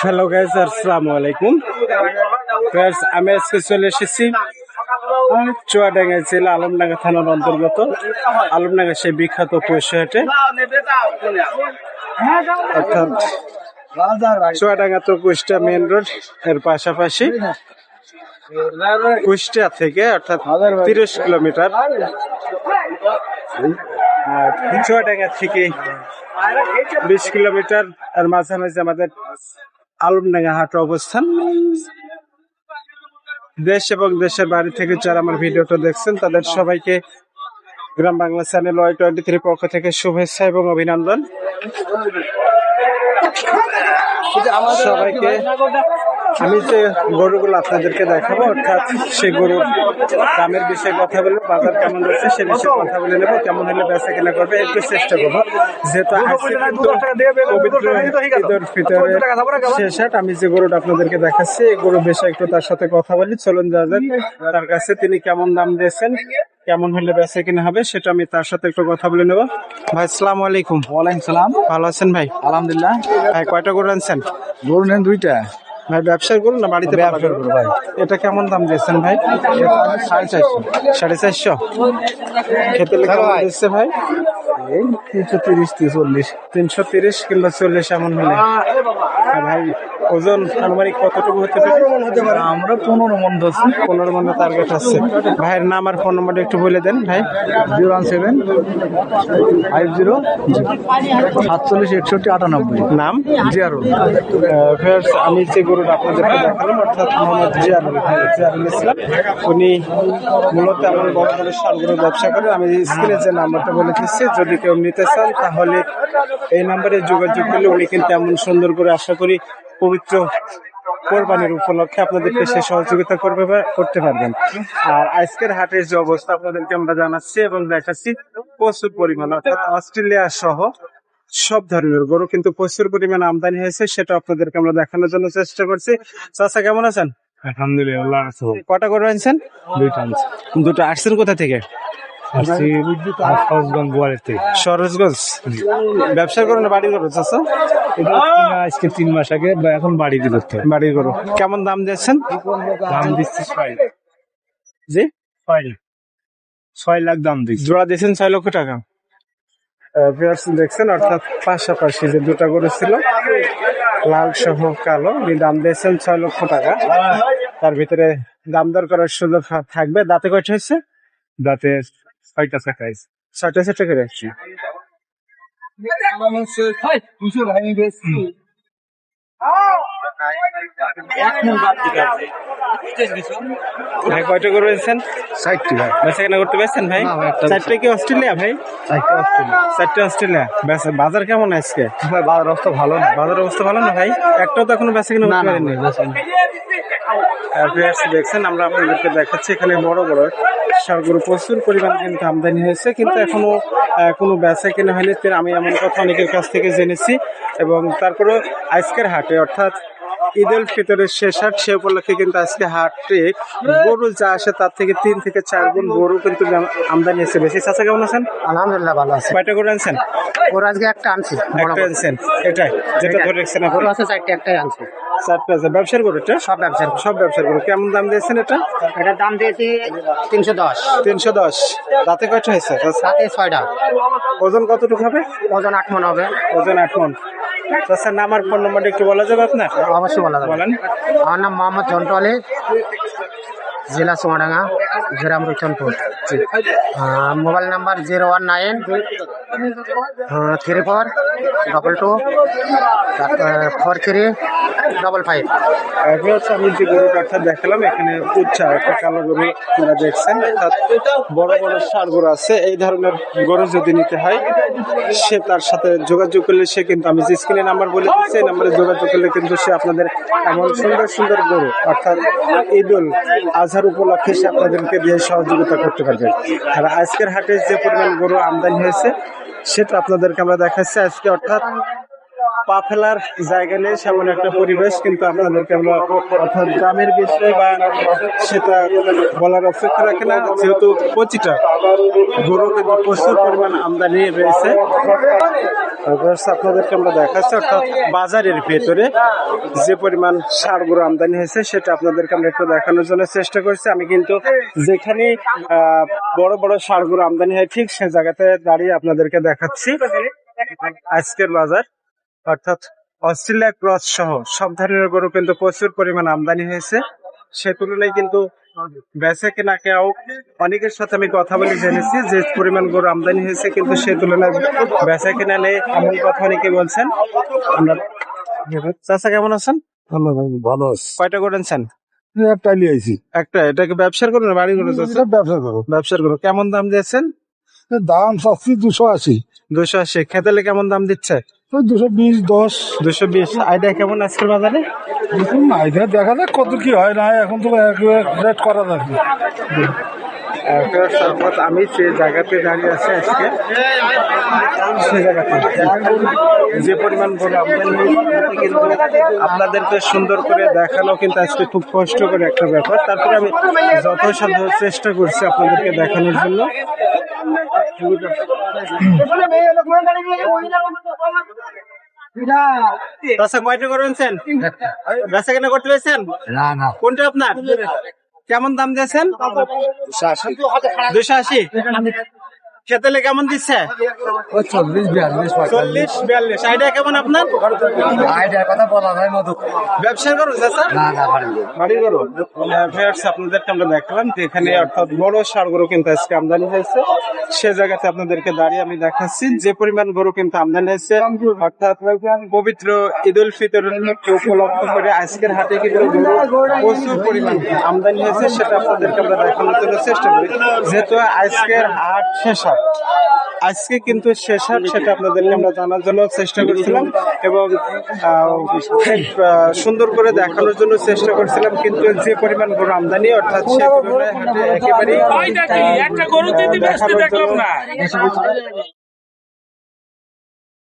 Hello guys আসসালামু আলাইকুম Guys, আমি আজকে চলে এসেছি চুয়াডাঙ্গা জেলা আলমডাঙ্গা থানার অন্তর্গত। আলমডাঙ্গা সেই বিখ্যাত পয়সাহাটে অর্থাৎ চুয়াডাঙ্গা তো কুষ্টা মেন রোডের পাশাপাশি কুষ্টিয়া থেকে অর্থাৎ তিরিশ কিলোমিটার। আর চুয়াডাঙ্গা থেকে বিশ কিলোমিটার আর মাঝামাঝি আমাদের আলমডাঙ্গা হাট অবস্থান। দেশ এবং দেশের বাড়ি থেকে যারা আমার ভিডিওটা দেখছেন তাদের সবাইকে Gram Bangla channel Y twenty three পক্ষ থেকে শুভেচ্ছা এবং অভিনন্দন। সবাইকে আমি যে গরুগুলো আপনাদেরকে দেখাবো অর্থাৎ সেই গরুর দামের বিষয়ে কথা বলব বাজার কেমন রয়েছে সে বিষয়ে কথা বলে নেব কেমন হলে বেচা কেনা করবে একটু চেষ্টা করব। যেহেতু ফিতরের শেষ হাট আমি যে গরুটা আপনাদেরকে দেখাচ্ছি এই গরু বেশি একটু তার সাথে কথা বলি চলুন যা তার কাছে তিনি কেমন দাম দিয়েছেন কেমন হলে বেচা কিনা হবে সেটা আমি তার সাথে একটু কথা বলে নেব। ভাই সালাম আলাইকুম। ওয়ালাইকুম সালাম। ভালো আছেন ভাই? আলহামদুলিল্লাহ। ভাই কয়টা গরু আনছেন? গরু নেন দুইটা। ভাই ব্যবসা করুন না বাড়িতে ব্যবসা? গরু, ভাই। এটা কেমন দাম দিয়েছেন ভাই? সাড়ে চারশো। সাড়ে চারশো? খেতে। দিচ্ছে ভাই? এই তিনশো তিরিশ চল্লিশ। তিনশো তিরিশ কিংবা চল্লিশ এমন হলে। আর ভাই ওজন আনুমানিক কতটুকু হতে পারে? আমরা পনেরো মন ধরছি। পনেরো মনে টার্গেট আছে। ভাইয়ের নাম আর ফোন নাম্বারটা একটু বলে দেন ভাই। Zero one seven five zero সাতচল্লিশ একষট্টি আটানব্বই। নাম? জিয়ারুল। ফেয়ার্স আমি যে গরুটা আপনাদেরকে দেখালাম অর্থাৎ মোহাম্মদ জিয়ারুল জিয়ারুল ইসলাম। উনি মূলত বড় বড় সারগুলো ব্যবসা করে। আমি স্ক্রিনে যে নাম্বারটা বলে দিচ্ছি যদি কেউ নিতে চান তাহলে এই নাম্বারে যোগাযোগ করলে উনি কিন্তু এমন সুন্দর করে আশা করি পবিত্র কোরবানির উপলক্ষে আপনাদেরকে সে সহযোগিতা করবে করতে পারবেন। আর আজকের হাটের যে অবস্থা আপনাদেরকে আমরা জানাচ্ছি এবং দেখাচ্ছি প্রচুর পরিমাণ অর্থাৎ অস্ট্রেলিয়া সহ সব ধরনের গরু কিন্তু প্রচুর পরিমাণ আমদানি হয়েছে সেটা আপনাদেরকে আমরা দেখানোর জন্য চেষ্টা করছি। চাচা কেমন আছেন? আলহামদুলিল্লাহ কটা গরু আনছেন? দুইটা দুটো আসছেন কোথা থেকে? সহজগঞ্জ গোয়ালের থেকে। সরোজগঞ্জ? ব্যবসা করুন না বাড়ি করুন চাচা। আজকে তিন মাস আগে বা এখন ধরতে হবে। বাড়ি গরু কেমন দাম দিচ্ছেন দাম দিচ্ছি ছয় জি? ছয় লাখ। ছয় লাখ দাম দিচ্ছি। জোড়া দিয়েছেন ছয় লক্ষ টাকা। দেখছেন অর্থাৎ পাশাপাশি যে দুটা গরু ছিল লাল সহ কালো দাম দিয়েছেন ছয় লক্ষ টাকা। তার ভিতরে দাম দর করার সুযোগ থাকবে। দাঁতে কয়টা হচ্ছে দাঁতে ছয়টা চাকাইছে ছয়টা সেটা করে ভাই কয়টা গরু এনেছেন? ষাটটি ভাই। বেচা কেনা করতে পেরেছেন ভাই? ভাই, চারটে কি অস্ট্রেলিয়া ভাই? চারটে অস্ট্রেলিয়া। চারটে অস্ট্রেলিয়া। বাজার কেমন আজকে? ভাই বাজার অবস্থা ভালো না। বাজার অবস্থা ভালো না ভাই? একটাও তো এখনও বেচা কিনা না করতে না পারেননি? বেচেন। আর viewers দেখছেন আমরা আপনাদেরকে দেখাচ্ছি এখানে বড় বড় সারগুলো প্রচুর পরিমাণ কিন্তু আমদানি হয়েছে কিন্তু এখনও কোনো বেচা কেনা হয়নি। আমি এমন কথা অনেকের কাছ থেকে জেনেছি এবং তারপরে আজকের হাটে অর্থাৎ ঈদ উল ফিতরের শেষ হাট সে উপলক্ষে কিন্তু আজকে হাটে গরু যা আসে তার থেকে তিন থেকে চার গুণ গরু কিন্তু আমদানি এসে বেশি। চাচা কেমন আছেন? আলহামদুলিল্লাহ ভালো আছে। কয়টা গরু আনছেন? ওর আজকে একটা আনছি একটা। আনছেন এটাই যেটা ধরে রেখেছেন গরু আছে চারটে একটাই আনছি। চারটা আছে ব্যবসার গরু এটা? সব ব্যবসার সব ব্যবসার গরু। কেমন দাম দিয়েছেন এটা? এটার দাম দিয়েছি তিনশো দশ। তিনশো দশ। রাতে কয়টা হয়েছে? সাথে ছয়টা। ওজন কতটুকু হবে? ওজন আট মন হবে। ওজন আট মন। স্যার নাম ফোন নম্বরটা একটু বলা যাবে আপনার? অবশ্যই বলা যাবে। বলেন। আমার নাম মোহাম্মদ জন্টু আলী জেলা সোমাডাঙ্গা গ্রাম Ruchanpur. Mobile number zero one nine three four double two four three double five আমি যে গরুটা অর্থাৎ দেখালাম, এখানে উচ্চা একটা কালো গরু আপনারা দেখছেন, অর্থাৎ বড় বড় সার গরু আছে। এই ধরনের গরু যদি নিতে হয়, সে তার সাথে যোগাযোগ করলে সে কিন্তু, আমি যে স্ক্রিনে নাম্বার বলে দিচ্ছি, এই নাম্বারে যোগাযোগ করলে কিন্তু সে আপনাদের এমন সুন্দর সুন্দর গরু, অর্থাৎ ঈদুল আজহার উপলক্ষে সে আপনাদেরকে দিয়ে সহযোগিতা করতে পারবে। আর আজকের হাটে যে পরিমাণ গরু আমদানি হয়েছে সেটা আপনাদেরকে আমরা দেখাচ্ছি আজকে অর্থাৎ পা ফেলার জায়গা নেই, সেমন একটা পরিবেশ, কিন্তু আপনাদেরকে আমরা অর্থাৎ গ্রামের বিষয়ে বা সেটা বলার অপেক্ষা রাখে না, যেহেতু প্রতিটা গরু কিন্তু প্রচুর পরিমাণ আমদানি রয়েছে। আপনাদেরকে আমরা দেখাচ্ছি, অর্থাৎ বাজারের ভেতরে যে পরিমাণ সার গরু আমদানি হয়েছে, সেটা আপনাদেরকে আমরা একটু দেখানোর জন্য চেষ্টা করছি। আমি কিন্তু যেখানে বড় বড় সার গরু আমদানি হয়, ঠিক সে জায়গাতে দাঁড়িয়ে আপনাদেরকে দেখাচ্ছি। আজকের বাজার। অর্থাৎ অস্ট্রেলিয়া ক্রস সহ সব ধরনের গরু কিন্তু প্রচুর পরিমাণ আমদানি হয়েছে। সে তুলনায় কিন্তু বেচা কেনা কেউ অনেকের সাথে আমি কথা বলে জেনেছি যে পরিমাণ গরু আমদানি হয়েছে কিন্তু সে তুলনায় বেচা কেনা নেই এমন কথা অনেকে বলছেন। আমরা চাচা কেমন আছেন? ভালো আছে। কয়টা গরু আনছেন? একটা আইছি একটা এটাকে ব্যবসার করুন বাড়ি চাচা? ব্যবসা করো ব্যবসার গরু। কেমন দাম দিয়েছেন? দাম চাচ্ছি দুশো আশি। দুশো আশি। খেতেলে কেমন দাম দিচ্ছে? দুশো বিশ দশ। দুশো বিশ। আইডিয়া কেমন আজকের বাজারে? দেখুন আইডিয়া দেখা যাক কত কি হয় না হয়, এখন তো রেট করা যাবে। আমি যে জায়গাতে দাঁড়িয়ে আছি আজকে সে জায়গাতে। যে পরিমাণ আমদানি কিন্তু আপনাদেরকে সুন্দর করে দেখানো কিন্তু আজকে খুব কষ্ট করে একটা ব্যাপার। তারপরে আমি যথাসাধ্য চেষ্টা করছি আপনাদেরকে দেখানোর জন্য। আচ্ছা কয়টা করে আনছেন? বেচা কেনা করতে পেরেছেন? না না। কোনটা আপনার? কেমন দাম দিয়েছেন? দুশো আশি। খেতেলে কেমন দিচ্ছে? চল্লিশ বিয়াল্লিশ চল্লিশ বিয়াল্লিশ। আইডিয়া কেমন আপনার? আইডিয়ার কথা বলা যায় মধু। ব্যবসা করো চাচা না না পারি বাড়ি করো ভিউয়ার্স আপনাদেরকে আমরা দেখলাম যে এখানে অর্থাৎ বড় সার গরু কিন্তু আজকে আমদানি হয়েছে। সে জায়গাতে আপনাদেরকে দাঁড়িয়ে আমি দেখাচ্ছি যে পরিমাণ গরু কিন্তু আমদানি হয়েছে। অর্থাৎ পবিত্র ঈদ উল ফিতর উপলক্ষ করে আজকের হাটে কিন্তু প্রচুর পরিমাণ আমদানি হয়েছে সেটা আপনাদেরকে আমরা দেখানোর জন্য চেষ্টা করি। যেহেতু আজকের হাট শেষ হাট আজকে কিন্তু শেষ হাট, সেটা আপনাদেরকে আমরা জানার জন্য চেষ্টা করছিলাম এবং সুন্দর করে দেখানোর জন্য চেষ্টা করছিলাম, কিন্তু যে পরিমাণ গরু আমদানি, অর্থাৎ সে একেবারেই